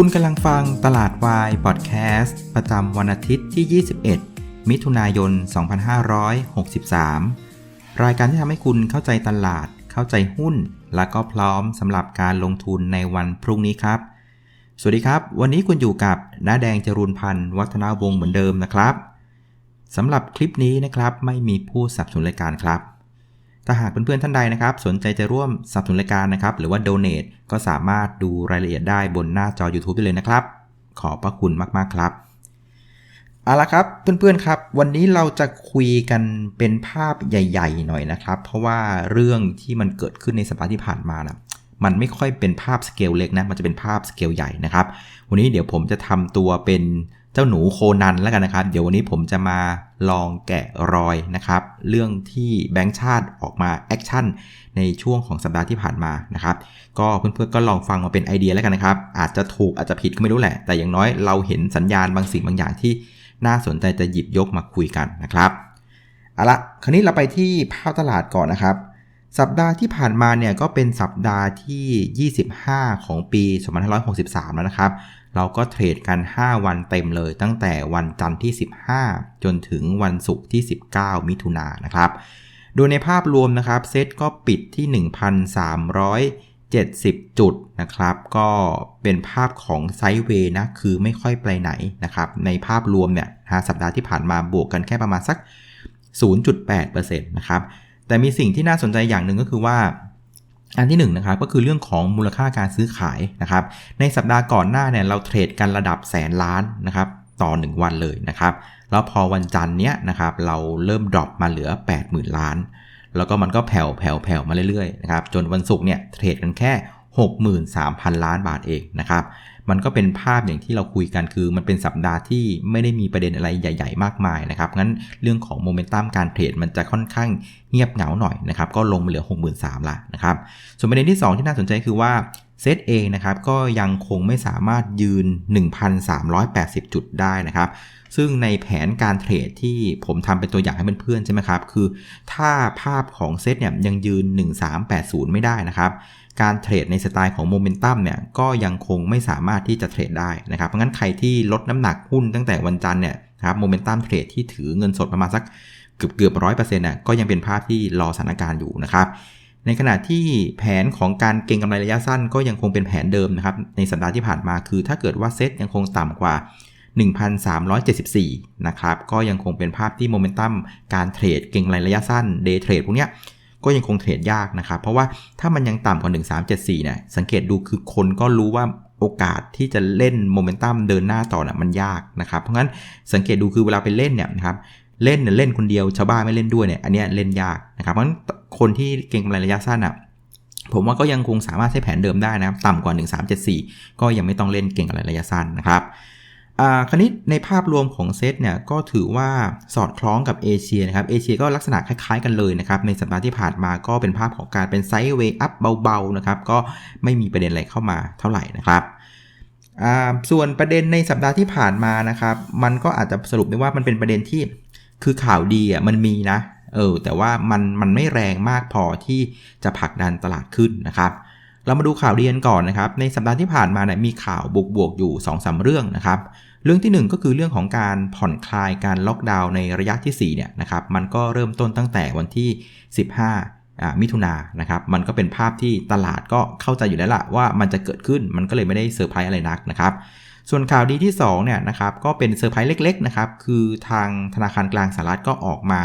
คุณกำลังฟังตลาดวายพอดแคสต์ประจำวันอาทิตย์ที่ 21 มิถุนายน 2563 รายการที่ทำให้คุณเข้าใจตลาด เข้าใจหุ้น และก็พร้อมสำหรับการลงทุนในวันพรุ่งนี้ครับ สวัสดีครับ วันนี้คุณอยู่กับน้าแดงจรูนพันธ์วัฒนาวงศ์เหมือนเดิมนะครับสำหรับคลิปนี้นะครับไม่มีผู้สนับสนุนรายการครับ ถ้าหากเพื่อนๆท่านใดนะครับ สนใจจะร่วมสนับสนุนรายการนะครับ หรือว่า donate ก็สามารถดูรายละเอียดได้บนหน้าจอ YouTube ได้เลยนะครับ ขอบพระคุณมากๆครับเอาละครับเพื่อนๆครับวันนี้เราจะคุยกันเป็นภาพใหญ่ ๆ หน่อยนะครับ เพราะว่าเรื่องที่มันเกิดขึ้นในสัปดาห์ที่ผ่านมานะมันไม่ค่อยเป็นภาพสเกลเล็กนะมันจะเป็นภาพสเกลใหญ่นะครับ วันนี้เดี๋ยวผมจะทำตัวเป็น เจ้าหนูโคนันแล้วกันนะครับ เดี๋ยววันนี้ผมจะมาลองแกะรอยนะครับ เรื่องที่แบงก์ชาติออกมาแอคชั่นในช่วงของสัปดาห์ที่ผ่านมานะครับ ก็เพื่อนๆก็ลองฟังมาเป็นไอเดียแล้วกันนะครับ อาจจะถูกอาจจะผิดก็ไม่รู้แหละ แต่อย่างน้อยเราเห็นสัญญาณบางสิ่งบางอย่างที่น่าสนใจจะหยิบยกมาคุยกันนะครับเอาละคราวนี้เราไปที่ภาพตลาดก่อนนะครับ สัปดาห์ที่ผ่านมาเนี่ยก็เป็นสัปดาห์ที่ 25 ของปี 2563 แล้วนะครับ เราก็เทรดกัน 5 วันเต็มเลยตั้งแต่วันจันทร์ที่ 15 จนถึงวันศุกร์ที่ 19 มิถุนายนนะครับ โดยในภาพรวมนะครับเซตก็ปิดที่ 1,370 จุดนะครับ ก็เป็นภาพของไซด์เวย์นะ คือไม่ค่อยไปไหนนะครับ ในภาพรวมเนี่ยสัปดาห์ที่ผ่านมาบวกกันแค่ประมาณสัก 0.8%นะครับแต่มีสิ่งที่น่าสนใจอย่างหนึ่งก็คือว่า อันที่1นนะครับก็คือเรื่องของมูลค่าการซื้อขายนะครับ ในสัปดาห์ก่อนหน้าเนี่ยเราเทรดกันระดับแสนล้านนะครับต่อ 1 วันเลยนะครับ แล้วพอวันจันทร์เนี้ยนะครับเราเริ่มดรอปมาเหลือ 80,000 ล้าน แล้วก็มันก็แผ่วแผ่วแผ่วมาเรื่อยๆนะครับจนวันศุกร์เนี่ยเทรดกันแค่ 63,000 ล้านบาทเองนะครับ มันก็เป็นภาพอย่างที่เราคุยกันคือมันเป็นสัปดาห์ที่ไม่ได้มีประเด็นอะไรใหญ่ๆ มากมายนะครับงั้นเรื่องของโมเมนตัมการเทรดมันจะค่อนข้างเงียบเหงาหน่อยนะครับก็ลงมาเหลือ 63,000ละนะครับส่วนประเด็นที่ 2 ที่น่าสนใจคือว่าเซตเองนะครับก็ยังคงไม่สามารถยืน 1,380 จุดได้นะครับซึ่งในแผนการเทรดที่ผมทำเป็นตัวอย่างให้เพื่อนๆใช่ไหมครับ คือถ้าภาพของเซตเนี่ยยังยืน 1380 ไม่ได้นะครับ การเทรดในสไตล์ของโมเมนตัมเนี่ยก็ยังคงไม่สามารถที่จะเทรดได้นะครับเพราะงั้นใครที่ลดน้ำหนักหุ้นตั้งแต่วันจันทร์เนี่ยครับโมเมนตัมเทรดที่ถือเงินสดประมาณสักเกือบเกือบร้อยเปอร์เซ็นต์น่ะก็ยังเป็นภาพที่รอสถานการณ์อยู่นะครับในขณะที่แผนของการเก็งกำไรระยะสั้นก็ยังคงเป็นแผนเดิมนะครับในสัปดาห์ที่ผ่านมาคือ ถ้าเกิดว่าเซ็ตยังคงต่ำกว่า 1,374 นะครับก็ยังคงเป็นภาพที่โมเมนตัมการเทรดเก็งกำไรระยะสั้นเดย์เทรดพวกเนี้ย ก็ยังคงเทรดยากนะครับ เพราะว่าถ้ามันยังต่ำกว่า 1374เนี่ยสังเกตดูคือคนก็รู้ว่าโอกาสที่จะเล่นโมเมนตัมเดินหน้าต่อน่ะมันยากนะครับ เพราะงั้นสังเกตดูคือเวลาไปเล่นเนี่ยนะครับเล่นเนี่ยเล่นคนเดียวชาวบ้านไม่เล่นด้วยเนี่ยอันนี้เล่นยากนะครับเพราะฉะนั้นคนที่เก่งกำไรระยะสั้นอะผมว่าก็ยังคงสามารถใช้แผนเดิมได้นะครับ ต่ำกว่า 1374 ก็ยังไม่ต้องเล่นเก่งอะไรระยะสั้นนะครับ คราวนี้ในภาพรวมของเซตเนี่ยก็ถือว่าสอดคล้องกับเอเชียนะครับเอเชียก็ลักษณะคล้ายๆกันเลยนะครับในสัปดาห์ที่ผ่านมาก็เป็นภาพของการเป็นไซด์เวย์อัพเบาๆนะครับก็ไม่มีประเด็นอะไรเข้ามาเท่าไหร่นะครับส่วนประเด็นในสัปดาห์ที่ผ่านมานะครับมันก็อาจจะสรุปได้ว่ามันเป็นประเด็นที่คือข่าวดีอะมันมีนะเออแต่ว่ามันมันไม่แรงมากพอที่จะผลักดันตลาดขึ้นนะครับเรามาดูข่าวดีกันก่อนนะครับในสัปดาห์ที่ผ่านมาเนี่ยมีข่าวบวกบวกอยู่2อสเรื่องนะครับ เรื่องที่ 1 ก็คือเรื่องของการผ่อนคลายการล็อกดาวน์ในระยะที่4เนี่ยนะครับมันก็เริ่มต้นตั้งแต่วันที่ 15 มิถุนายนนะครับมันก็เป็นภาพที่ตลาดก็เข้าใจอยู่แล้วล่ะว่ามันจะเกิดขึ้นมันก็เลยไม่ได้เซอร์ไพรส์อะไรนักนะครับส่วนข่าวดีที่2เนี่ยนะครับก็เป็นเซอร์ไพรส์เล็กๆนะครับคือทางธนาคารกลางสหรัฐก็ออกมา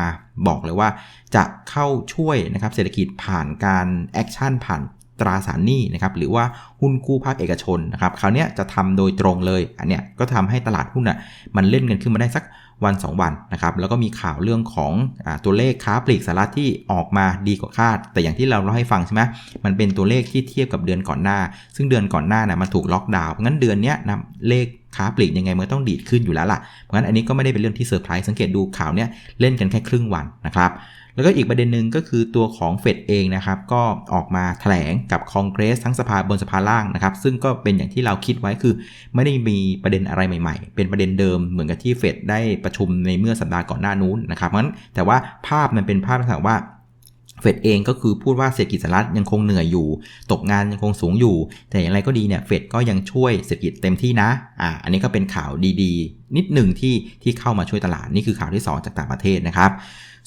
บอกเลยว่า จะเข้าช่วยนะครับเศรษฐกิจผ่านการแอคชั่นผ่าน ตราสารหนี้นะครับหรือว่าหุ้นกู้ภาคเอกชนนะครับคราวนี้จะทำโดยตรงเลยอันเนี้ยก็ทำให้ตลาดหุ้นอะมันเล่นกันขึ้นมาได้สักวัน 2 วันนะครับแล้วก็มีข่าวเรื่องของอตัวเลขค้าปลีกสหรัฐที่ออกมาดีกว่าคาด แต่อย่างที่เราเล่าให้ฟังใช่ไหมมันเป็นตัวเลขที่เทียบกับเดือนก่อนหน้า ซึ่งเดือนก่อนหน้านะ่ะมันถูกล็อกดาวน์งั้นเดือนนี้นะเลขค้าปลีกยังไงมันต้องดีดขึ้นอยู่แล้วล่ะเพราะงั้นอันนี้ก็ไม่ได้เป็นเรื่องที่เซอร์ไพรส์สังเกตดูข่าวเนี้ยเล่นกันแค่ครึ่งวันนะครับ แล้วก็อีกประเด็นหนึ่งก็คือตัวของเฟดเองนะครับก็ออกมาแถลงกับคอนเกรสทั้งสภาบนสภาล่างนะครับซึ่งก็เป็นอย่างที่เราคิดไว้คือ ไม่ได้มีประเด็นอะไรใหม่ๆ เป็นประเด็นเดิมเหมือนกับที่เฟดได้ประชุมในเมื่อสัปดาห์ก่อนหน้านู้นนะครับเพราะฉะนั้นแต่ว่าภาพมันเป็นภาพที่ว่า เฟดเองก็คือพูดว่าเศรษฐกิจสหรัฐยังคงเหนื่อยอยู่ ตกงานยังคงสูงอยู่ แต่อย่างไรก็ดีเนี่ยเฟดก็ยังช่วยเศรษฐกิจเต็มที่นะ อ่า อันนี้ก็เป็นข่าวดีๆ นิดหนึ่งที่ที่เข้ามาช่วยตลาดนี่คือข่าวที่ 2 จากต่างประเทศนะครับ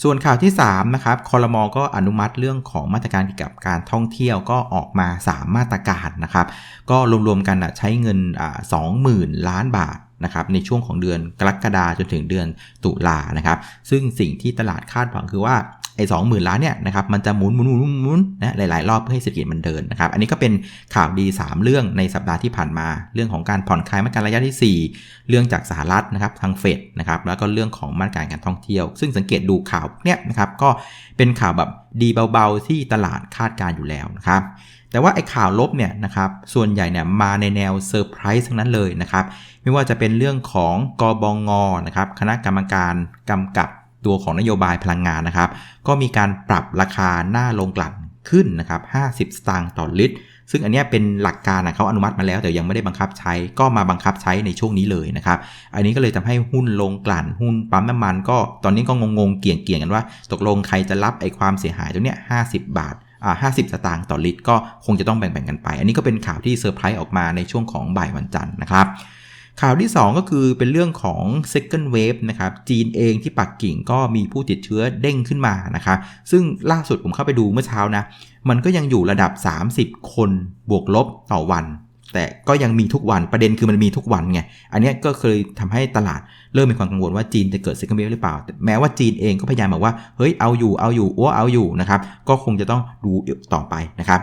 ส่วนข่าวที่3นะครับคอรมอก็อนุมัติเรื่องของมาตรการเกี่ยวกับการท่องเที่ยวก็ออกมา 3 มาตรการนะครับ ก็รวมๆกันใช้เงินอ่า20,000ล้านบาทนะครับในช่วงของเดือนกรกฎาจนถึงเดือนตุลานะครับ ซึ่งสิ่งที่ตลาดคาดหวังคือว่า ไอ้สองหมื่นล้านเนี่ยนะครับมันจะหมุนหมุนหมุนหมุนนะหลาย ๆ รอบเพื่อให้เศรษฐกิจมันเดินนะครับ อันนี้ก็เป็นข่าวดี 3 เรื่องในสัปดาห์ที่ผ่านมา เรื่องของการผ่อนคลายมาตรการระยะที่ 4 เรื่องจากสหรัฐนะครับทางเฟดนะครับแล้วก็เรื่องของมาตรการการท่องเที่ยว ซึ่งสังเกตดูข่าวเนี่ยนะครับก็เป็นข่าวแบบดีเบาๆที่ตลาดคาดการอยู่แล้วนะครับแต่ว่าไอ้ข่าวลบเนี่ยนะครับส่วนใหญ่เนี่ยมาในแนวเซอร์ไพรส์ทั้งนั้นเลยนะครับไม่ว่าจะเป็นเรื่องของกบงนะครับคณะกรรมการกำกับ ตัวของนโยบายพลังงานนะครับ ก็มีการปรับราคาหน้าลงกลั่นขึ้นนะครับ 50 สตางค์ต่อลิตร ซึ่งอันนี้เป็นหลักการนะเขาอนุมัติมาแล้วแต่ยังไม่ได้บังคับใช้ ก็มาบังคับใช้ในช่วงนี้เลยนะครับ อันนี้ก็เลยทำให้หุ้นลงกลั่น หุ้นปั๊มน้ำมันก็ตอนนี้ก็งงๆเกี่ยงๆกันว่า ตกลงใครจะรับไอ้ความเสียหายตรงเนี้ย50 บาทอ่า50สตางค์ต่อลิตร ก็คงจะต้องแบ่งๆกันไป อันนี้ก็เป็นข่าวที่เซอร์ไพรส์ออกมาในช่วงของบ่ายวันจันทร์นะครับ ข่าวที่ 2 ก็คือเป็นเรื่องของ second wave นะครับ จีนเองที่ปักกิ่งก็มีผู้ติดเชื้อเด้งขึ้นมานะครับ ซึ่งล่าสุดผมเข้าไปดูเมื่อเช้านะ มันก็ยังอยู่ระดับ 30 คนบวกลบต่อวัน แต่ก็ยังมีทุกวัน ประเด็นคือมันมีทุกวันไง อันนี้ก็เคยทำให้ตลาดเริ่มมีความกังวลว่าจีนจะเกิด second wave หรือเปล่า แม้ว่าจีนเองก็พยายามบอกว่า เฮ้ย เอาอยู่ เอาอยู่อ้วเอาอยู่นะครับ ก็คงจะต้องดูต่อไปนะครับ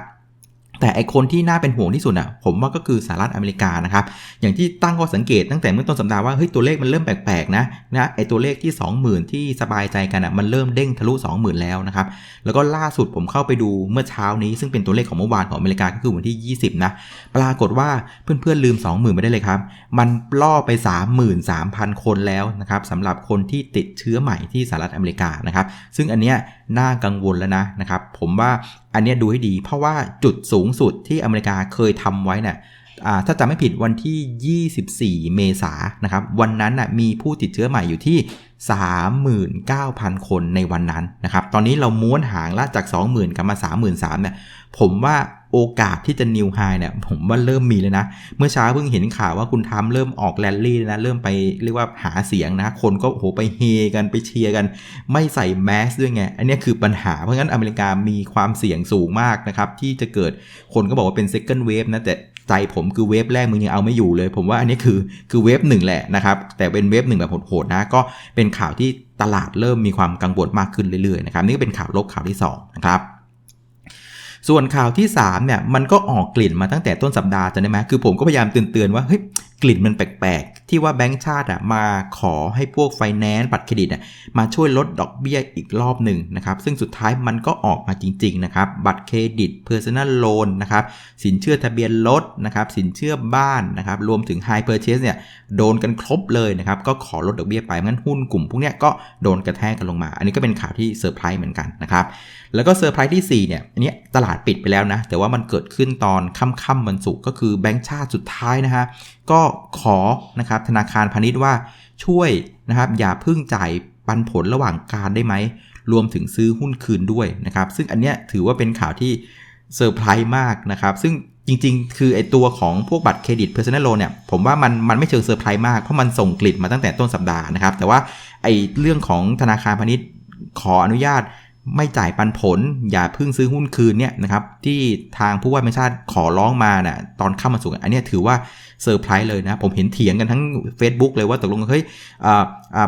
แต่ไอคนที่น่าเป็นห่วงที่สุดอะผมว่าก็คือสหรัฐอเมริกานะครับอย่างที่ตั้งข้อสังเกตตั้งแต่เมื่อต้นสัปดาห์ว่าเฮ้ยตัวเลขมันเริ่มแปลกๆนะนะไอตัวเลขที่ 20,000 ที่สบายใจกันอะมันเริ่มเด้งทะลุ 20,000 แล้วนะครับแล้วก็ล่าสุดผมเข้าไปดูเมื่อเช้านี้ ซึ่งเป็นตัวเลขของเมื่อวานของอเมริกาก็คือวันที่ 20 นะปรากฏว่าเพื่อนๆลืม 20,000ไม่ได้เลยครับมันล่อไป 33,000 คนแล้วนะครับสำหรับคนที่ติดเชื้อใหม่ที่สหรัฐอเมริกานะครับซึ่งอันเนี้ยน่ากังวลแล้วนะนะครับผมว่าอันนี้ดูให้ดี เพราะว่าจุดสูงสุดที่อเมริกาเคยทำไว้นะ่ะถ้าจำไม่ผิดวันที่ 24 เมษายนนะครับ วันนั้นนะมีผู้ติดเชื้อใหม่อยู่ที่ 39,000 คนในวันนั้นนะครับ ตอนนี้เราม้วนหางละจาก 20,000กลับมา 33,000เนี่ยผมว่า โอกาสที่จะนิวไฮเนี่ยผมว่าเริ่มมีเลยนะ เมื่อเช้าเพิ่งเห็นข่าวว่าคุณทำเริ่มออกแรลลี่นะ เริ่มไปเรียกว่าหาเสียงนะ คนก็โหไปเฮกันไปเชียร์กัน ไม่ใส่แมสด้วยไง อันนี้คือปัญหา เพราะงั้นอเมริกามีความเสี่ยงสูงมากนะครับ ที่จะเกิดคนก็บอกว่าเป็น second wave นะแต่ใจผมคือเวฟแรกมึงยังเอาไม่อยู่เลย ผมว่าอันนี้คือคือเวฟหนึ่งแหละนะครับ แต่เป็นเวฟหนึ่งแบบโหดๆนะ ก็เป็นข่าวที่ตลาดเริ่มมีความกังวลมากขึ้นเรื่อยๆนะครับนี่ก็เป็นข่าวลบข่าวที่2นะครับ ส่วนข่าวที่3เนี่ยมันก็ออกกลิ่นมาตั้งแต่ต้นสัปดาห์จะได้ไหมคือผมก็พยายามเตือนๆว่าเฮ้ยกลิ่นมันแปลก ที่ว่าแบงก์ชาติอะมาขอให้พวกไฟแนนซ์บัตรเครดิตอะมาช่วยลดดอกเบี้ยอีกรอบหนึ่งนะครับ ซึ่งสุดท้ายมันก็ออกมาจริงๆนะครับ บัตรเครดิต Personal Loan นะครับสินเชื่อทะเบียนรถนะครับสินเชื่อบ้านนะครับรวมถึง High Purchase เนี่ยโดนกันครบเลยนะครับก็ขอลดดอกเบี้ยไปงั้นหุ้นกลุ่มพวกเนี้ยก็โดนกระแทกกันลงมา อันนี้ก็เป็นข่าวที่เซอร์ไพรส์เหมือนกันนะครับแล้วก็เซอร์ไพรส์ที่4เนี่ยอันนี้ตลาดปิดไปแล้วนะแต่ว่ามันเกิดขึ้นตอนค่ำๆวันศุกร์ก็คือแบงก์ชาติสุดท้ายนะฮะก็ขอนะครับธนาคารพาณิชย์ว่าช่วยนะครับอย่าพึ่งจ่ายปันผลระหว่างการได้ไหม รวมถึงซื้อหุ้นคืนด้วยนะครับ ซึ่งอันเนี้ยถือว่าเป็นข่าวที่เซอร์ไพรส์มากนะครับ ซึ่งจริงๆ คือไอตัวของพวกบัตรเครดิต Personal Loan เนี่ยผมว่ามันมันไม่เชิงเซอร์ไพรส์มาก เพราะมันส่งกลิ่นมาตั้งแต่ต้นสัปดาห์นะครับ แต่ว่าไอเรื่องของธนาคารพาณิชย์ขออนุญาต ไม่จ่ายปันผล อย่าพิ่งซื้อหุ้นคืนเนี่ยนะครับที่ทางผู้ว่าไม่ชาติขอร้องมานะ่ะตอนเข้ามาสู่อันนี้ถือว่าเซอร์ไพรส์เลยนะ ผมเห็นเถียงกันทั้ง Facebook เลยว่าตกลงเฮ้ย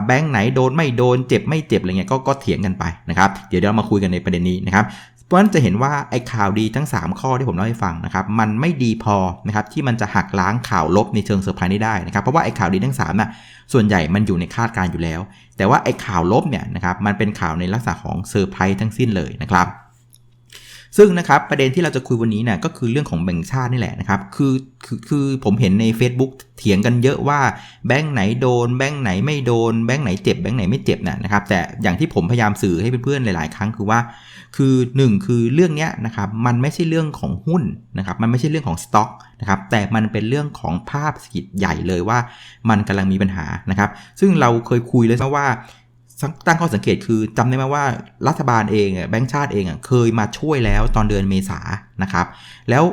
แบงค์ไหนโดนไม่โดนเจ็บไม่เจ็บอะไรเงี้ยก็ก็เถียงกันไปนะครับ เดี๋ยวเรามาคุยกันในประเด็นนี้นะครับ ราะฉะนั้นจะเห็นว่าไอ้ข่าวดีทั้ง 3 ข้อที่ผมเล่าให้ฟังนะครับมันไม่ดีพอนะครับที่มันจะหักล้างข่าวลบในเชิงเซอร์ไพรส์นี้ได้นะครับเพราะว่าไอ้ข่าวดีทั้ง3น่ะส่วนใหญ่มันอยู่ในคาดการอยู่แล้ว แต่ว่าไอ้ข่าวลบเนี่ยนะครับมันเป็นข่าวในลักษณะของเซอร์ไพรส์ทั้งสิ้นเลยนะครับ ซึ่งนะครับประเด็นที่เราจะคุยวันนี้เนี่ยก็คือเรื่องของแบงค์ชาตินี่แหละนะครับคือคือคือผมเห็นใน Facebook เถียงกันเยอะว่าแบงค์ไหนโดนแบงค์ไหนไม่โดนแบงค์ไหนเจ็บแบงค์ไหนไม่เจ็บนะนะครับแต่อย่างที่ผมพยายามสื่อให้เพื่อนๆหลาย ๆ ครั้งคือว่า คือ 1 คือเรื่องนี้นะครับมันไม่ใช่เรื่องของหุ้นนะครับมันไม่ใช่เรื่องของสต็อกนะครับแต่มันเป็นเรื่องของภาพเศรษฐกิจใหญ่เลยว่า มันกำลังมีปัญหานะครับซึ่งเราเคยคุยเลยนะว่า ตั้งข้อสังเกตคือจำได้ไหมว่ารัฐบาลเองแบงก์ชาติเองเคยมาช่วยแล้วตอนเดือนเมษานะครับ แล้ว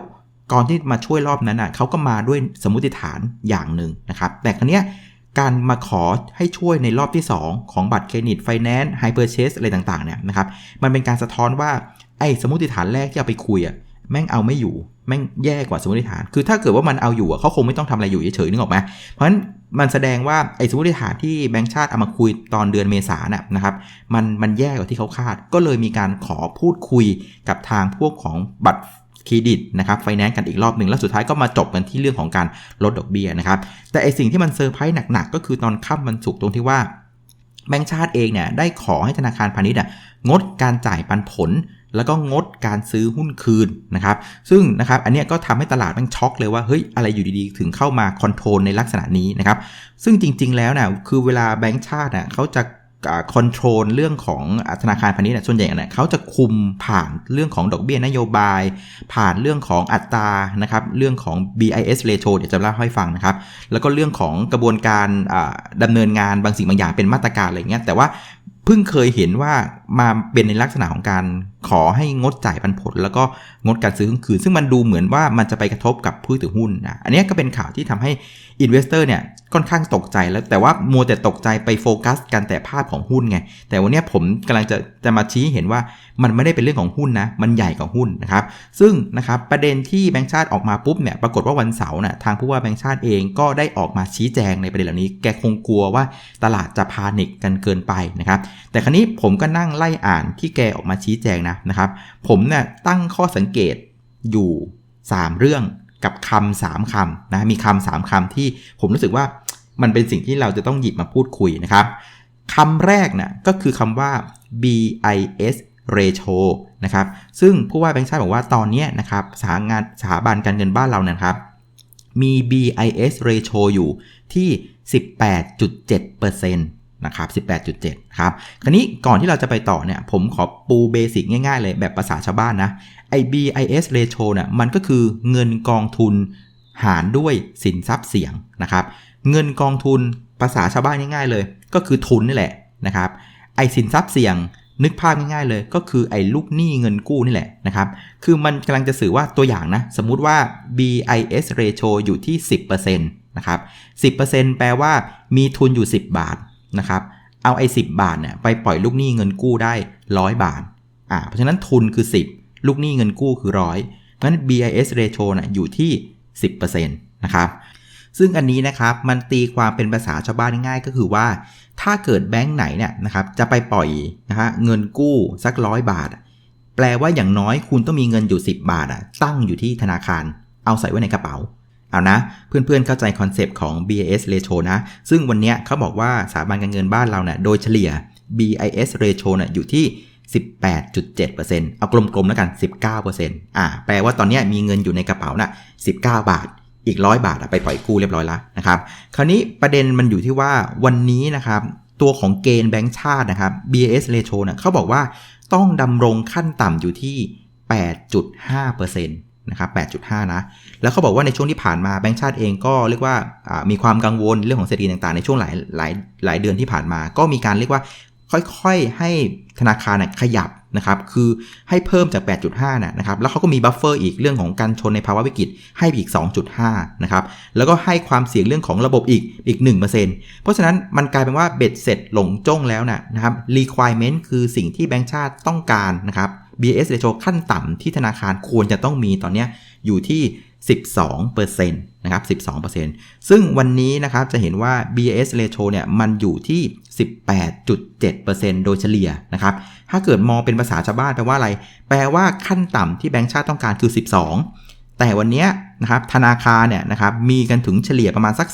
ก่อนที่มาช่วยรอบนั้นอะเขาก็มาด้วยสมมติฐานอย่างหนึ่งนะครับ แต่ครั้งนี้การมาขอให้ช่วยในรอบที่ 2 ของบัตรเครดิตไฟแนนซ์ไฮเปอร์เชสอะไรต่างๆเนี่ยนะครับ มันเป็นการสะท้อนว่าไอ้สมมติฐานแรกที่เอาไปคุยอะ แม่งเอาไม่อยู่ แม่งแย่กว่าสมมติฐาน คือถ้าเกิดว่ามันเอาอยู่เขาคงไม่ต้องทำอะไรอยู่เฉยๆนึกออกไหมเพราะฉะนั้นมันแสดงว่าไอ้สมมติฐานที่แบงก์ชาติเอามาคุยตอนเดือนเมษาน่ะนะครับมันมันแย่กว่าที่เขาคาด ก็เลยมีการขอพูดคุยกับทางพวกของบัตรเครดิตนะครับไฟแนนซ์กันอีกรอบหนึ่งแล้วสุดท้ายก็มาจบกันที่เรื่องของการลดดอกเบี้ยนะครับ แต่ไอสิ่งที่มันเซอร์ไพรส์หนักๆ ก็คือตอนค่ำมันสุกตรงที่ว่าแบงก์ชาติเองเนี่ยได้ขอให้ธนาคารพาณิชย์งดการจ่ายปันผล แล้วก็งดการซื้อหุ้นคืนนะครับ ซึ่งนะครับอันนี้ก็ทำให้ตลาดมันช็อกเลยว่าเฮ้ยอะไรอยู่ดีๆ ถึงเข้ามาคอนโทรลในลักษณะนี้นะครับ ซึ่งจริง ๆ แล้วนะคือเวลาแบงก์ชาติน่ะเขาจะคอนโทรลเรื่องของธนาคารพาณิชย์ส่วนใหญ่เนี่ยเขาจะคุมผ่านเรื่องของดอกเบี้ยนโยบาย ผ่านเรื่องของอัตรานะครับเรื่องของ BIS ratio เดี๋ยวจะเล่าให้ฟังนะครับ แล้วก็เรื่องของกระบวนการดำเนินงานบางสิ่งบางอย่างเป็นมาตรการอะไรเงี้ยแต่ว่าเพิ่งเคยเห็นว่ามาเป็นในลักษณะของการขอให้งดจ่ายปันผล แล้วก็งดการซื้อหุ้นคืน ซึ่งมันดูเหมือนว่ามันจะไปกระทบกับผู้ถือหุ้นนะอันนี้ก็เป็นข่าวที่ทำให้อินเวสเตอร์เนี่ยค่อนข้างตกใจแล้วแต่ว่ามัวแต่ตกใจไปโฟกัสกันแต่ภาพของหุ้นไง แต่วันนี้ผมกำลังจะจะมาชี้เห็นว่ามันไม่ได้เป็นเรื่องของหุ้นนะ มันใหญ่กว่าหุ้นนะครับ ซึ่งนะครับประเด็นที่แบงค์ชาติออกมาปุ๊บเนี่ยปรากฏว่าวันเสาร์น่ะทางผู้ว่าแบงค์ชาติเองก็ได้ออกมาชี้แจงในประเด็นเหล่านี้ แกคงกลัวว่าตลาดจะพานิกกันเกินไปนะครับ แต่ครั้นี้ผมก็นั่งไล่อ่านที่แกออกมาชี้แจงนะนะครับ ผมเนี่ยตั้งข้อสังเกตอยู่ 3 เรื่องกับคำสามคำนะมีคำสามคำที่ผมรู้สึกว่ามันเป็นสิ่งที่เราจะต้องหยิบมาพูดคุยนะครับคำแรกนะ่ะก็คือคำว่า BIS ratio นะครับ ซึ่งผู้ว่าแบงค์ชาติบอกว่าตอนนี้นะครับสถางานสถาบันการเงินบ้านเรานะครับ มี BIS ratio อยู่ที่ 18.7%น นะครับ18.7 ครับ คราวนี้ก่อนที่เราจะไปต่อเนี่ย ผมขอปูเบสิกง่ายๆเลยแบบภาษาชาวบ้านนะไอ BIS ratio เนี่ยมันก็คือเงินกองทุนหารด้วยสินทรัพย์เสี่ยงนะครับ เงินกองทุนภาษาชาวบ้านง่ายๆเลย ก็คือทุนนี่แหละนะครับ ไอสินทรัพย์เสี่ยงนึกภาพง่ายๆเลย ก็คือไอ้ลูกหนี้เงินกู้นี่แหละนะครับ คือมันกำลังจะสื่อว่าตัวอย่างนะ สมมุติว่า BIS ratio อยู่ที่ 10%นะครับ 10%แปลว่ามีทุนอยู่ 10 บาท นะครับเอาไอ้สิบาทเนี่ยไปปล่อยลูกหนี้เงินกู้ได้100บาทอ่าเพราะฉะนั้นทุนคือ 10 ลูกหนี้เงินกู้คือร้อยงั้น BIS ratio นะอยู่ที่ 10%นะครับซึ่งอันนี้นะครับมันตีความเป็นภาษาชาวบ้านง่ายก็คือว่า ถ้าเกิดแบงค์ไหนเนี่ยนะครับจะไปปล่อยนะฮะเงินกู้สักร้อยบาท แปลว่าอย่างน้อยคุณต้องมีเงินอยู่ 10 บาทอะตั้งอยู่ที่ธนาคาร เอาใส่ไว้ในกระเป๋า เอานะ เพื่อนๆเข้าใจคอนเซปต์ของ BIS ratio นะ ซึ่งวันนี้เขาบอกว่าสถาบันการเงินบ้านเราเนะี่ยโดยเฉลี่ย BIS ratio เนะ่ยอยู่ที่ 18.7%เอากลมๆแล้วกัน 19%อ่าแปลว่าตอนนี้มีเงินอยู่ในกระเป๋านะ่ะ19 บาทอีก100บาทไปปล่อยกู้เรียบร้อยแล้วนะครับ คราวนี้ประเด็นมันอยู่ที่ว่าวันนี้นะครับตัวของเกณฑ์แบงก์ชาตินะครับ BIS ratio นะเขาบอกว่าต้องดำรงขั้นต่ำอยู่ที่ 8.5%น นะครับ 8.5 นะ แล้วเขาบอกว่าในช่วงที่ผ่านมาแบงก์ชาติเองก็เรียกว่ามีความกังวลเรื่องของเศรษฐกิจต่างๆ ในช่วงหลายหลายหลายเดือนที่ผ่านมา ก็มีการเรียกว่าค่อยๆ ให้ธนาคารขยับนะครับ คือให้เพิ่มจาก 8.5 นะครับ แล้วเขาก็มีบัฟเฟอร์อีกเรื่องของการชนในภาวะวิกฤตให้อีก 2.5 นะครับ แล้วก็ให้ความเสี่ยงเรื่องของระบบอีกอีก 1%เพราะฉะนั้นมันกลายเป็นว่าเบ็ดเสร็จหลงจ้องแล้วนะครับ requirement คือสิ่งที่แบงก์ชาติต้องการนะครับ BS ratio ขั้นต่ำที่ธนาคารควรจะต้องมีตอนนี้อยู่ที่ 12%นะครับ 12%ซึ่งวันนี้นะครับจะเห็นว่า BS ratio เนี่ยมันอยู่ที่ 18.7%โดยเฉลี่ยนะครับ ถ้าเกิดมองเป็นภาษาชาวบ้านแปลว่าอะไร แปลว่าขั้นต่ำที่แบงก์ชาติต้องการคือ 12 แต่วันนี้นะครับธนาคารเนี่ยนะครับมีกันถึงเฉลี่ยประมาณสัก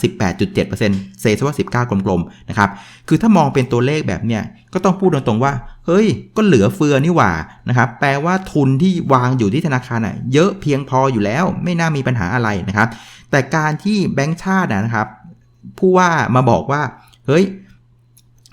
18.7%เซซว่า 19 กลมๆนะครับ คือถ้ามองเป็นตัวเลขแบบเนี้ยก็ต้องพูดตรงๆว่า เฮ้ย ก็เหลือเฟือนี่หว่านะครับ แปลว่าทุนที่วางอยู่ที่ธนาคารอะเยอะเพียงพออยู่แล้ว ไม่น่ามีปัญหาอะไรนะครับ แต่การที่แบงก์ชาตินะครับ ผู้ว่ามาบอกว่า เฮ้ย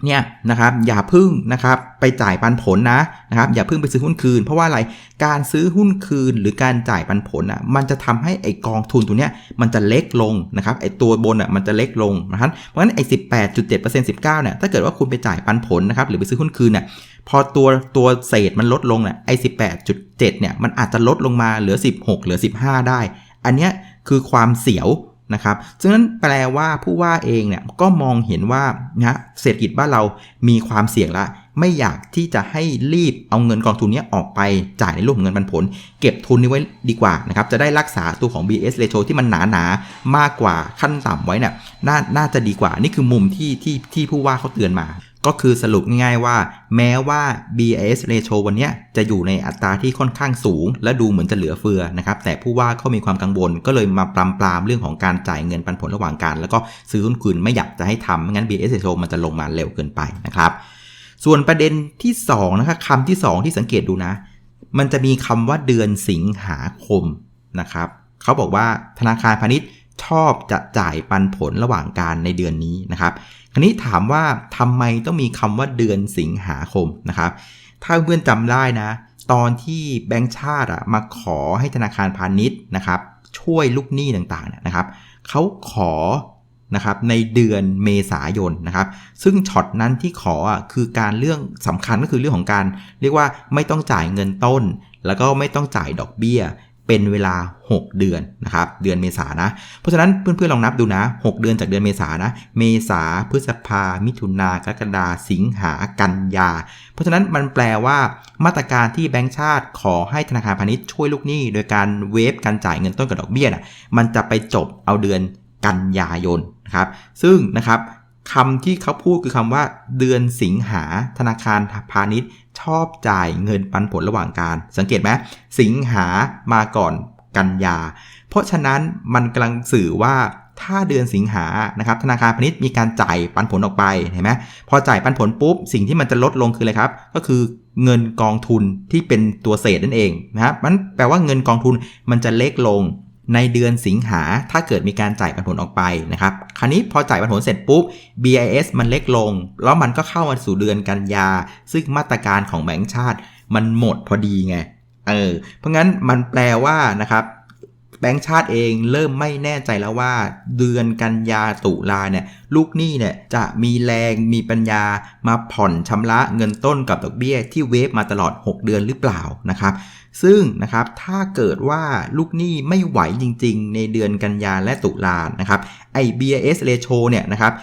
เนี่ยนะครับ อย่าพึ่งนะครับ ไปจ่ายปันผลนะนะครับ อย่าพึ่งไปซื้อหุ้นคืน เพราะว่าอะไร การซื้อหุ้นคืนหรือการจ่ายปันผลอะ มันจะทำให้ไอกองทุนตัวเนี้ย มันจะเล็กลงนะครับ ไอตัวบนอะ มันจะเล็กลงนะครับ เพราะฉะนั้นไอสิบแปดจุดเจ็ดเปอร์เซ็นต์สิบเก้าเนี่ย ถ้าเกิดว่าคุณไปจ่ายปันผลนะครับ หรือไปซื้อหุ้นคืนเนี่ย พอตัวตัวเศษมันลดลงเนี่ยไอสิบแปดจุดเจ็ดเนี่ยมันอาจจะลดลงมาเหลือสิบหกเหลือสิบห้าได้ อันเนี้ยคือความเสียวนะครับซึ่งนั้นแปลว่าผู้ว่าเองเนี่ยก็มองเห็นว่านะเศรษฐกิจบ้านเรามีความเสี่ยงละ ไม่อยากที่จะให้รีบเอาเงินกองทุนนี้ออกไปจ่ายในรูปของเงินปันผล เก็บทุนนี้ไว้ดีกว่านะครับจะได้รักษาตัวของ BS ratio ที่มันหนาหนามากกว่าขั้นต่ำไว้เนี่ยนาน่าจะดีกว่า นี่คือมุมที่ที่ที่ผู้ว่าเขาเตือนมา ก็คือสรุปง่ายๆว่า แม้ว่า BIS ratio วันนี้จะอยู่ในอัตราที่ค่อนข้างสูง และดูเหมือนจะเหลือเฟือนะครับ แต่ผู้ว่าเขามีความกังวลก็เลยมาปรามปรามเรื่องของการจ่ายเงินปันผลระหว่างการ แล้วก็ซื้อหุ้นคืนไม่อยากจะให้ทำไม่งั้น BIS ratio มันจะลงมาเร็วเกินไปนะครับ ส่วนประเด็นที่2นะครับคำที่ 2 ที่สังเกตดูนะ มันจะมีคำว่าเดือนสิงหาคมนะครับเขาบอกว่าธนาคารพาณิชย์ชอบจะจ่ายปันผลระหว่างการในเดือนนี้นะครับ คราวนี้ถามว่าทำไมต้องมีคำว่าเดือนสิงหาคมนะครับ ถ้าเพื่อนจำได้นะ ตอนที่แบงก์ชาติอะมาขอให้ธนาคารพาณิชย์นะครับ ช่วยลูกหนี้ต่างๆนะครับเขาขอนะครับในเดือนเมษายนนะครับ ซึ่งช็อตนั้นที่ขออะคือการเรื่องสำคัญก็คือเรื่องของการ เรียกว่าไม่ต้องจ่ายเงินต้น แล้วก็ไม่ต้องจ่ายดอกเบี้ย เป็นเวลา 6 เดือนนะครับเดือนเมษานะ เพราะฉะนั้นเพื่อนๆลองนับดูนะ 6 เดือนจากเดือนเมษานะ เมษาพฤษภา มิถุนากรกฎาสิงหากันยา เพราะฉะนั้นมันแปลว่า มาตรการที่แบงก์ชาติขอให้ธนาคารพาณิชย์ช่วยลูกหนี้ โดยการเวฟการจ่ายเงินต้นกับดอกเบี้ยนะมันจะไปจบเอาเดือนกันยายนนะครับซึ่งนะครับ คำที่เขาพูดคือคำว่า เดือนสิงหาธนาคารพาณิชย์ ชอบจ่ายเงินปันผลระหว่างการ สังเกตไหมสิงหามาก่อนกันยา เพราะฉะนั้นมันกำลังสื่อว่าถ้าเดือนสิงหานะครับธนาคารพาณิชย์มีการจ่ายปันผลออกไปเห็นไหมพอจ่ายปันผลปุ๊บสิ่งที่มันจะลดลงคืออะไรครับ ก็คือเงินกองทุนที่เป็นตัวเศษนั่นเองนะครับมันแปลว่าเงินกองทุนมันจะเล็กลง ในเดือนสิงหาถ้าเกิดมีการจ่ายปันผลออกไปนะครับคราวนี้พอจ่ายปันผลเสร็จปุ๊บ BIS มันเล็กลง แล้วมันก็เข้ามาสู่เดือนกันยา ซึ่งมาตรการของแบงก์ชาติ มันหมดพอดีไงเออเพราะงั้นมันแปลว่านะครับ แบงก์ชาติเองเริ่มไม่แน่ใจแล้วว่า เดือนกันยาตุลาเนี่ยลูกหนี้เนี่ยจะมีแรงมีปัญญามาผ่อนชำระเงินต้นกับดอกเบี้ยที่เวฟมาตลอด 6 เดือนหรือเปล่านะครับซึ่งนะครับถ้าเกิดว่าลูกหนี้ไม่ไหวจริง ๆ ในเดือนกันยาและตุลานะครับไอ BIS ratio เนี่ยนะครับ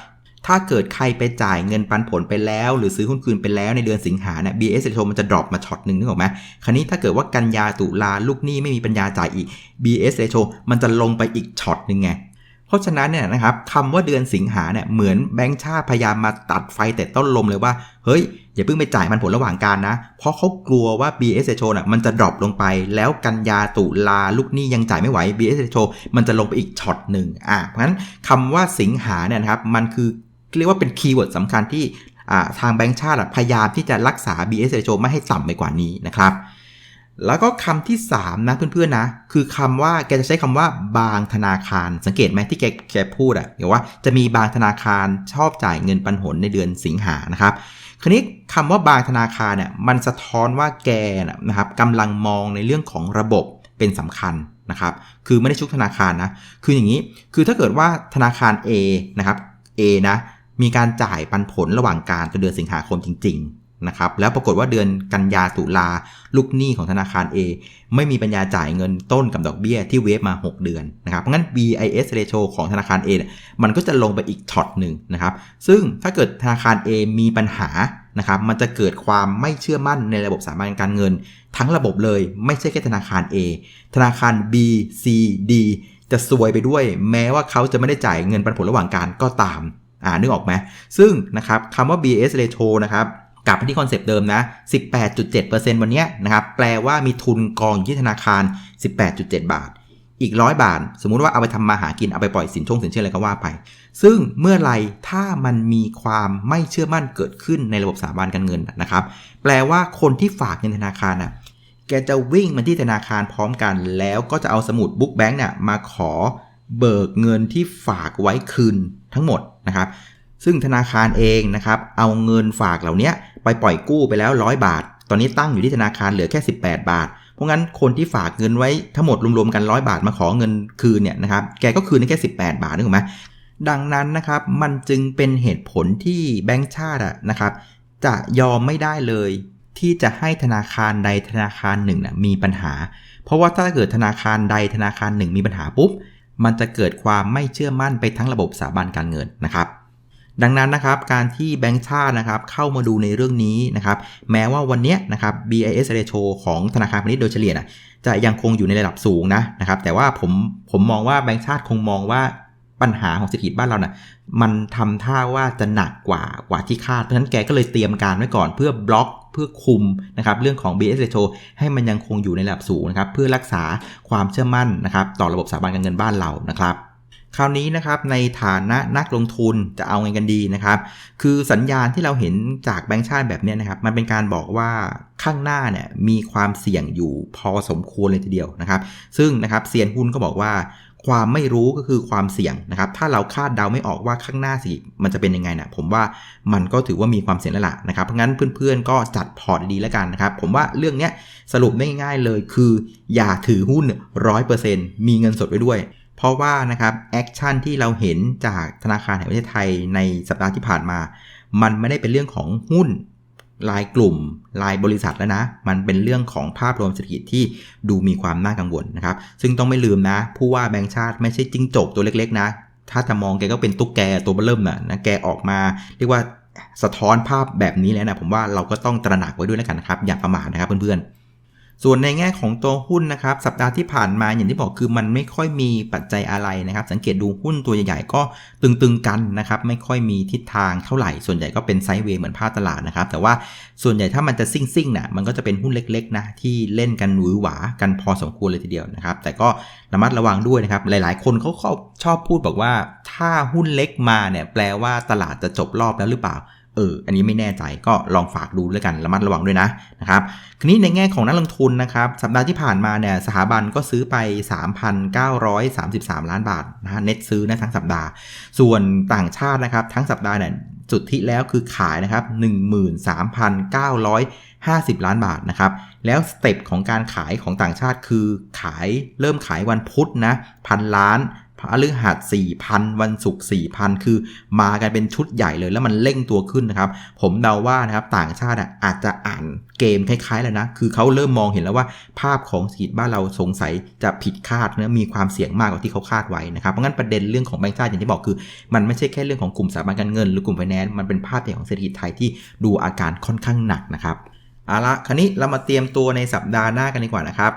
ถ้าเกิดใครไปจ่ายเงินปันผลไปแล้ว หรือซื้อหุ้นคืนไปแล้วในเดือนสิงหาเนี่ย BS ratio มันจะดรอปมาช็อตหนึ่งนึกออกไหมคราวนี้ถ้าเกิดว่ากันยาตุลาลูกหนี้ไม่มีปัญญาจ่ายอีก BS ratio มันจะลงไปอีกช็อตหนึ่งไงเพราะฉะนั้นเนี่ยนะครับคำว่าเดือนสิงหาเนี่ยเหมือนแบงก์ชาติพยายามมาตัดไฟแต่ต้นลมเลยว่า เฮ้ย อย่าเพิ่งไปจ่ายมันผลระหว่างการนะ เพราะเขากลัวว่า BSH น่ะมันจะดรอปลงไป แล้วกันยาตุลาลูกหนี้ยังจ่ายไม่ไหว BSHO มันจะลงไปอีกช็อตหนึ่งอะเพราะฉะนั้นคำว่าสิงหาเนี่ยนะครับมันคือ เรียกว่าเป็นคีย์เวิร์ดสำคัญที่ทางแบงก์ชาติพยายามที่จะรักษา BSH ไม่ให้ต่ำไปกว่านี้นะครับแล้วก็คำที่ 3 นะเพื่อนๆนะ คือคำว่าแกจะใช้คำว่าบางธนาคาร สังเกตไหมที่แกแกพูดอะเดี๋ยวว่าจะมีบางธนาคารชอบจ่ายเงินปันผลในเดือนสิงหานะครับคราวนี้คำว่าบางธนาคารเนี่ยมันสะท้อนว่าแกนะครับกำลังมองในเรื่องของระบบเป็นสำคัญนะครับคือไม่ได้ชุกธนาคารนะคืออย่างนี้คือถ้าเกิดว่าธนาคาร A นะครับ A นะ มีการจ่ายปันผลระหว่างการจนเดือนสิงหาคมจริง ๆ นะครับ แล้วปรากฏว่าเดือนกันยาตุลาลูกหนี้ของธนาคาร A ไม่มีปัญญาจ่ายเงินต้นกับดอกเบี้ยที่เวฟมา 6 เดือนนะครับ เพราะงั้น BIS ratio ของธนาคาร A มันก็จะลงไปอีกช็อตหนึ่งนะครับ ซึ่งถ้าเกิดธนาคาร A มีปัญหานะครับ มันจะเกิดความไม่เชื่อมั่นในระบบสถาบันการเงิน ทั้งระบบเลย ไม่ใช่แค่ธนาคาร A ธนาคาร B C D จะซวยไปด้วย แม้ว่าเขาจะไม่ได้จ่ายเงินปันผลระหว่างการก็ตาม อ่านึกออกไหมซึ่งนะครับคำว่า BS ratio นะครับกลับไปที่คอนเซปต์เดิมนะ 18.7%วันนี้นะครับ แปลว่ามีทุนกองอยู่ที่ธนาคาร 18.7 บาท อีกร้อยบาท สมมุติว่าเอาไปทำมาหากิน เอาไปปล่อยสินช่งสินเชื่ออะไรก็ว่าไป ซึ่งเมื่อไรถ้ามันมีความไม่เชื่อมั่นเกิดขึ้นในระบบสถาบันการเงินนะครับ แปลว่าคนที่ฝากเงินธนาคารอะ แกจะวิ่งมาที่ธนาคารพร้อมกัน แล้วก็จะเอาสมุดบุ๊กแบงค์เนี่ยมาขอเบิกเงินที่ฝากไว้คืนทั้งหมด นะครับ ซึ่งธนาคารเองนะครับ เอาเงินฝากเหล่านี้ไปปล่อยกู้ไปแล้ว 100 บาท ตอนนี้ตั้งอยู่ที่ธนาคารเหลือแค่ 18 บาท เพราะงั้นคนที่ฝากเงินไว้ทั้งหมดรวมๆกัน 100 บาทมาขอเงินคืนเนี่ยนะครับ แกก็คืนได้แค่ 18 บาทนึกออกไหมดังนั้นนะครับมันจึงเป็นเหตุผลที่แบงก์ชาตินะครับ จะยอมไม่ได้เลย ที่จะให้ธนาคารใดธนาคารหนึ่งนะมีปัญหา เพราะว่าถ้าเกิดธนาคารใดธนาคารหนึ่งมีปัญหาปุ๊บ มันจะเกิดความไม่เชื่อมั่นไปทั้งระบบสถาบันการเงินนะครับ ดังนั้นนะครับการที่แบงก์ชาตินะครับเข้ามาดูในเรื่องนี้นะครับแม้ว่าวันนี้นะครับ BIS ratio ของธนาคารพาณิชย์โดยเฉลี่ยนะจะยังคงอยู่ในระดับสูงนะนะครับ แต่ว่าผมผมมองว่าแบงก์ชาติคงมองว่าปัญหาของเศรษฐกิจบ้านเรานะ่ะมันทำท่าว่าจะหนักกว่ากว่าที่คาดเพราะฉะนั้นแกก็เลยเตรียมการไว้ก่อนเพื่อบล็อก เพื่อคุมนะครับเรื่องของ BS ratio ให้มันยังคงอยู่ในระดับสูงนะครับเพื่อรักษาความเชื่อมั่นนะครับต่อระบบสถาบันการเงินบ้านเรานะครับคราวนี้นะครับในฐานะนักลงทุนจะเอาไงกันดีนะครับ คือสัญญาณที่เราเห็นจากแบงก์ชาติแบบนี้นะครับ มันเป็นการบอกว่าข้างหน้าเนี่ยมีความเสี่ยงอยู่พอสมควรเลยทีเดียวนะครับ ซึ่งนะครับเซียนหุ้นก็บอกว่า ความไม่รู้ก็คือความเสี่ยงนะครับ ถ้าเราคาดเดาไม่ออกว่าข้างหน้าสิมันจะเป็นยังไงนะผมว่ามันก็ถือว่ามีความเสี่ยงแล้วล่ะนะครับ เพราะงั้นเพื่อนๆก็จัดพอร์ตดีแล้วกันนะครับ ผมว่าเรื่องนี้สรุปได้ง่ายๆเลย คือ อย่าถือหุ้น 100%มีเงินสดไว้ด้วย เพราะว่านะครับแอคชั่นที่เราเห็นจากธนาคารแห่งประเทศไทยในสัปดาห์ที่ผ่านมา มันไม่ได้เป็นเรื่องของหุ้น รายกลุ่มรายบริษัทแล้วนะ มันเป็นเรื่องของภาพรวมเศรษฐกิจที่ดูมีความน่ากังวลนะครับ ซึ่งต้องไม่ลืมนะ ผู้ว่าแบงค์ชาติไม่ใช่จิ้งจกตัวเล็กๆนะ ถ้าจะมองแกก็เป็นตุ๊กแกตัวเบิ่มนะนะแกออกมา เรียกว่าสะท้อนภาพแบบนี้แล้วนะผมว่าเราก็ต้องตระหนักไว้ด้วยแล้วกันนะครับ อย่าประมาทนะครับเพื่อนๆ ส่วนในแง่ของตัวหุ้นนะครับ สัปดาห์ที่ผ่านมาอย่างที่บอกคือมันไม่ค่อยมีปัจจัยอะไรนะครับ สังเกตดูหุ้นตัวใหญ่ๆก็ตึงๆกันนะครับ ไม่ค่อยมีทิศทางเท่าไหร่ ส่วนใหญ่ก็เป็นไซด์เวย์เหมือนภาพตลาดนะครับ แต่ว่าส่วนใหญ่ถ้ามันจะซิ่งๆนะมันก็จะเป็นหุ้นเล็กๆนะที่เล่นกันหวือหวากันพอสมควรเลยทีเดียวนะครับ แต่ก็ระมัดระวังด้วยนะครับ หลายๆ คนเขาชอบพูดบอกว่า ถ้าหุ้นเล็กมาเนี่ยแปลว่าตลาดจะจบรอบแล้วหรือเปล่า เออ อันนี้ไม่แน่ใจก็ลองฝากดูด้วยกันระมัดระวังด้วยนะนะครับทีนี้ในแง่ของนักลงทุนนะครับ สัปดาห์ที่ผ่านมาเนี่ยสถาบันก็ซื้อไป 3,933 ล้านบาทนะฮะเน็ตซื้อนะทั้งสัปดาห์ ส่วนต่างชาตินะครับทั้งสัปดาห์เนี่ยจุดที่แล้วคือขายนะครับ 13,950 ล้านบาทนะครับ แล้วสเต็ปของการขายของต่างชาติคือขายเริ่มขายวันพุธนะพันล้าน พฤหัส4,000 วันศุกร์4,000 คือมากันเป็นชุดใหญ่เลยแล้วมันเร่งตัวขึ้นนะครับ ผมเดาว่านะครับต่างชาติอาจจะอ่านเกมคล้ายๆแล้วนะ คือเขาเริ่มมองเห็นแล้วว่า ภาพของเศรษฐกิจบ้านเราสงสัยจะผิดคาดนะมีความเสี่ยงมากกว่าที่เขาคาดไว้นะครับเพราะงั้นประเด็นเรื่องของแบงก์ชาติอย่างที่บอกคือ มันไม่ใช่แค่เรื่องของกลุ่มสถาบันการเงิน หรือกลุ่มไฟแนนซ์มันเป็นภาพใหญ่ของเศรษฐกิจไทยที่ดูอาการค่อนข้างหนักนะครับเอาละคราวนี้เรามาเตรียมตัวในสัปดาห์หน้ากันดีกว่านะครับ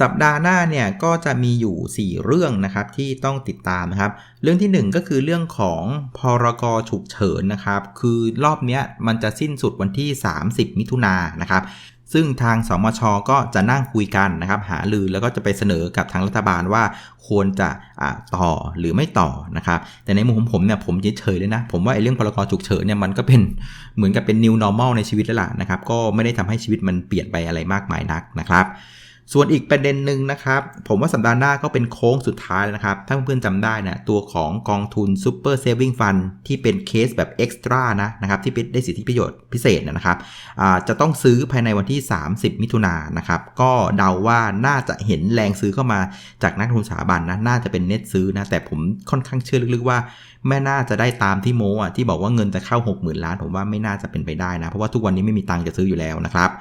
สัปดาห์หน้าเนี่ยก็จะมีอยู่ 4 เรื่องนะครับที่ต้องติดตามนะครับ เรื่องที่ 1 ก็คือเรื่องของพรกฉุกเฉินนะครับ คือรอบนี้มันจะสิ้นสุดวันที่ 30 มิถุนายนนะครับซึ่งทางสมชก็จะนั่งคุยกันนะครับ หาลือแล้วก็จะไปเสนอกับทางรัฐบาลว่าควรจะต่อหรือไม่ต่อนะครับ แต่ในมุมของผมเนี่ยผมเฉยเลยนะ ผมว่าไอ้เรื่องพรกฉุกเฉินเนี่ยมันก็เป็นเหมือนกับเป็น new normal ในชีวิตแล้วล่ะนะครับ ก็ไม่ได้ทำให้ชีวิตมันเปลี่ยนไปอะไรมากมายนักนะครับ ส่วนอีกประเด็นหนึ่งนะครับ ผมว่าสัปดาห์หน้าก็เป็นโค้งสุดท้ายนะครับ ถ้าเพื่อนๆจำได้นะตัวของกองทุน Super Saving Fund ที่เป็นเคสแบบเอ็กซ์ตร้านะนะครับที่ได้สิทธิประโยชน์พิเศษนะครับจะต้องซื้อภายในวันที่ 30 มิถุนายนนะครับ ก็เดาว่าน่าจะเห็นแรงซื้อเข้ามาจากนักทุนสถาบันนะน่าจะเป็นเน็ตซื้อนะแต่ผมค่อนข้างเชื่อลึกๆว่าแม่น่าจะได้ตามที่โมอะที่บอกว่าเงินจะเข้า 60,000 ล้าน ผมว่าไม่น่าจะเป็นไปได้นะเพราะว่าทุกวันนี้ไม่มีตังค์จะซื้ออยู่แล้วนะครับ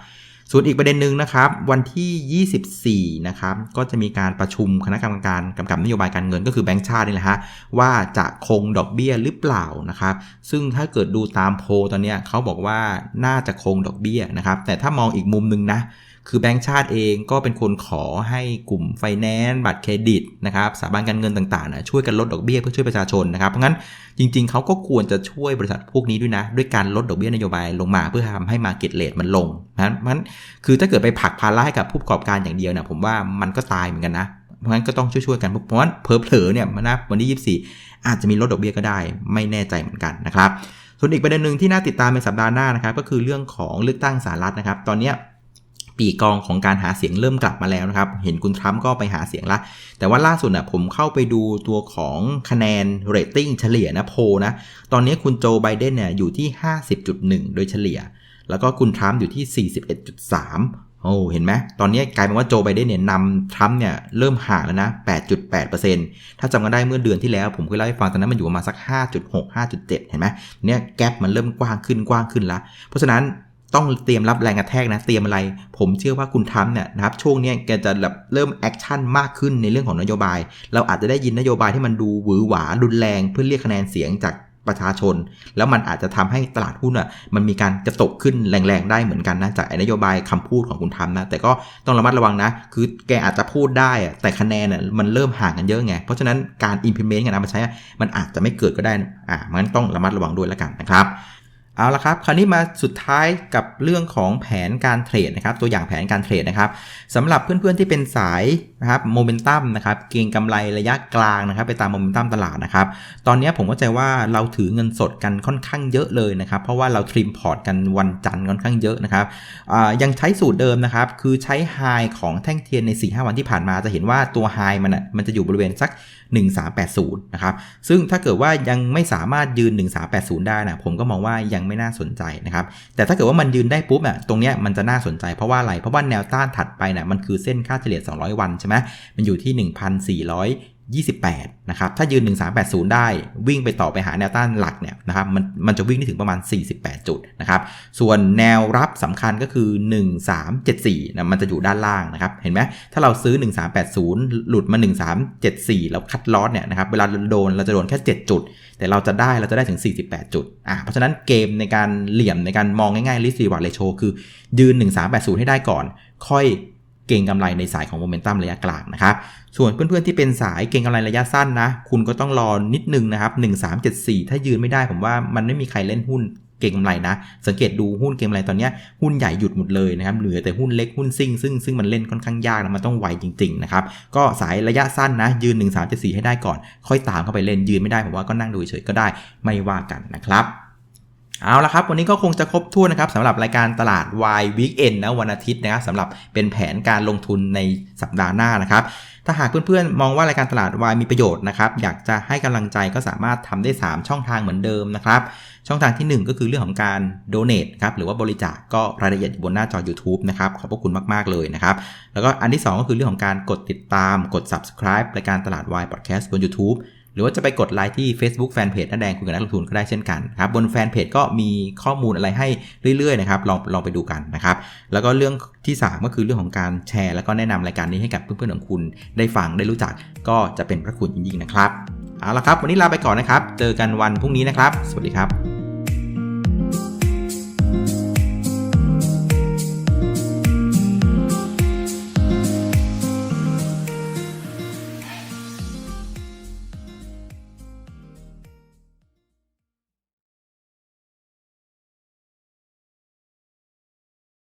ส่วนอีกประเด็นหนึ่งนะครับ วันที่ 24 นะครับ ก็จะมีการประชุมคณะกรรมการกำกับนโยบายการเงินก็คือแบงก์ชาตินี่แหละฮะว่าจะคงดอกเบี้ยหรือเปล่านะครับ ซึ่งถ้าเกิดดูตามโพตอนนี้เขาบอกว่าน่าจะคงดอกเบี้ยนะครับ แต่ถ้ามองอีกมุมหนึ่งนะ คือแบงก์ชาติเองก็เป็นคนขอให้กลุ่มไฟแนนซ์บัตรเครดิตนะครับสถาบันการเงินต่างๆนะช่วยกันลดดอกเบี้ยเพื่อช่วยประชาชนนะครับเพราะงั้นจริง ๆเขาก็ควรจะช่วยบริษัทพวกนี้ด้วยนะ ด้วยการลดดอกเบี้ยนโยบายลงมาเพื่อทำให้มาเก็ตเลทมันลงนะเพราะงั้นคือถ้าเกิดไปผลักภาระให้กับผู้ประกอบการอย่างเดียวนี่ยผมว่ามันก็ตายเหมือนกันนะเพราะงั้นก็ต้องช่วยๆกันเพราะว่าเพลอๆเนี่ยมันนะวันที่ 24 อาจจะมีลดดอกเบี้ยก็ได้ ไม่แน่ใจเหมือนกันนะครับส่วนอีกประเด็นหนึ่งที่น่าติดตามในสัปดาห์หน้านะครับก็คือเรื่องของเลือกตั้งสหรัฐนะครับ ตอนนี้ ปีกองของการหาเสียงเริ่มกลับมาแล้วนะครับ เห็นคุณทรัมป์ก็ไปหาเสียงละ แต่ว่าล่าสุดนะผมเข้าไปดูตัวของคะแนนเรตติ้งเฉลี่ยนะโพนะ ตอนนี้คุณโจไบเดนเนี่ยอยู่ที่ 50.1 โดยเฉลี่ย แล้วก็คุณทรัมป์อยู่ที่ 41.3 โอ้ เห็นไหม ตอนนี้กลายเป็นว่าโจไบเดนเนี่ยนำทรัมป์เนี่ยเริ่มห่างแล้วนะ 8.8%ถ้าจำกันได้เมื่อเดือนที่แล้วผมเคยเล่าให้ฟังตอนนั้นมันอยู่ประมาณสัก 5.6 5.7 เห็นไหมเนี่ยแกลบมันเริ่มกว้างขึ้นกว้างขึ้นล้วเพราะฉะนั้น ต้องเตรียมรับแรงกระแทกนะ เตรียมอะไร ผมเชื่อว่าคุณทรัมเนี่ยนะครับช่วงนี้แกจะแบบเริ่มแอคชั่นมากขึ้นในเรื่องของนโยบาย เราอาจจะได้ยินนโยบายที่มันดูหวือหวารุนแรงเพื่อเรียกคะแนนเสียงจากประชาชน แล้วมันอาจจะทำให้ตลาดหุ้นอะมันมีการกระตกขึ้นแรงๆได้เหมือนกันนะจากนโยบายคำพูดของคุณทรัมนะแต่ก็ต้องระมัดระวังนะ คือแกอาจจะพูดได้อะแต่คะแนนอะมันเริ่มห่างกันเยอะไง เพราะฉะนั้นการ implement กันนะมาใช้มันอาจจะไม่เกิดก็ได้อ่ามันต้องระมัดระวังด้วยแล้วกันนะครับ เอาละครับ คราวนี้มาสุดท้ายกับเรื่องของแผนการเทรดนะครับ ตัวอย่างแผนการเทรดนะครับสำหรับเพื่อนๆที่เป็นสายนะครับโมเมนตัมนะครับเก็งกำไรระยะกลางนะครับ ไปตามโมเมนตัมตลาดนะครับ ตอนนี้ผมก็ใจว่าเราถือเงินสดกันค่อนข้างเยอะเลยนะครับ เพราะว่าเราทริมพอร์ตกันวันจันทร์ค่อนข้างเยอะนะครับยังใช้สูตรเดิมนะครับ คือใช้ไฮของแท่งเทียนใน 4-5 วันที่ผ่านมาจะเห็นว่าตัวไฮมันอะมันจะอยู่บริเวณสัก 1380 นะครับ ซึ่งถ้าเกิดว่ายังไม่สามารถยืน 1380 ได้นะผมก็มองว่ายังไม่น่าสนใจนะครับ แต่ถ้าเกิดว่ามันยืนได้ปุ๊บอะตรงเนี้ยมันจะน่าสนใจเพราะว่าอะไรเพราะว่าแนวต้านถัดไปนะ่ะมันคือเส้นค่าเฉลี่ย 200 วันใช่ไหมมันอยู่ที่ 1,400 28 นะครับ ถ้ายืน 1380 ได้วิ่งไปต่อไปหาแนวต้านหลักเนี่ยนะครับมันมันจะวิ่งได้ถึงประมาณ 48 จุดนะครับ ส่วนแนวรับสำคัญก็คือ 1374นะมันจะอยู่ด้านล่างนะครับ เห็นไหมถ้าเราซื้อ 1380 หลุดมา 1374 แล้วคัดลอสเนี่ยนะครับ เวลาโดนเราจะโดนแค่ 7 จุด แต่เราจะได้เราจะได้ถึง 48 จุดอะเพราะฉะนั้นเกมในการเหลี่ยมในการมองง่ายๆ risk reward ratio คือยืน 1380 ให้ได้ก่อน ค่อย เก่งกำไรในสายของโมเมนตัมระยะกลางนะครับ ส่วนเพื่อนๆที่เป็นสายเก่งกำไรระยะสั้นนะ คุณก็ต้องรอนิดนึงนะครับ 1374 ถ้ายืนไม่ได้ผมว่ามันไม่มีใครเล่นหุ้นเก่งกำไรนะ สังเกตดูหุ้นเก่งกำไรตอนนี้หุ้นใหญ่หยุดหมดเลยนะครับ เหลือแต่หุ้นเล็กหุ้นซิ่งซึ่งซึ่งมันเล่นค่อนข้างยากนะ มันต้องไวจริงๆนะครับ ก็สายระยะสั้นนะ ยืน 1374 ให้ได้ก่อน ค่อยตามเข้าไปเล่นยืนไม่ได้ผมว่าก็นั่งดูเฉยก็ได้ไม่ว่ากันนะครับ เอาละครับ วันนี้ก็คงจะครบถ้วนนะครับสำหรับรายการตลาด Y Weekend นะวันอาทิตย์นะครับสำหรับเป็นแผนการลงทุนในสัปดาห์หน้านะครับ ถ้าหากเพื่อนๆ มองว่ารายการตลาด Y มีประโยชน์นะครับ อยากจะให้กำลังใจก็สามารถทำได้ 3 ช่องทางเหมือนเดิมนะครับ ช่องทางที่ 1 ก็คือเรื่องของการ d o n a t ครับหรือว่าบริจาคกก็รายละเอียดอยู่บนหน้าจอ YouTube นะครับขอบพระคุณมากๆเลยนะครับแล้วก็อันที่ 2 ก็คือเรื่องของการกดติดตามกด subscribe รายการตลาด Y Podcast บน YouTube รือว่าจะไปกดไลค์ที่ Facebook Fanpage น้าแดงคุยกับนักลงทุนก็ได้เช่นกันครับบนแฟนเพจก็มีข้อมูลอะไรให้เรื่อยๆนะครับลองลองไปดูกันนะครับแล้วก็เรื่องที่ 3 ก็คือเรื่องของการแชร์ แล้วก็แนะนำรายการนี้ให้กับเพื่อนๆของคุณได้ฟังได้รู้จักก็จะเป็นพระคุณจริงๆนะครับเอาละครับ วันนี้ลาไปก่อนนะครับ เจอกันวันพรุ่งนี้นะครับ สวัสดีครับ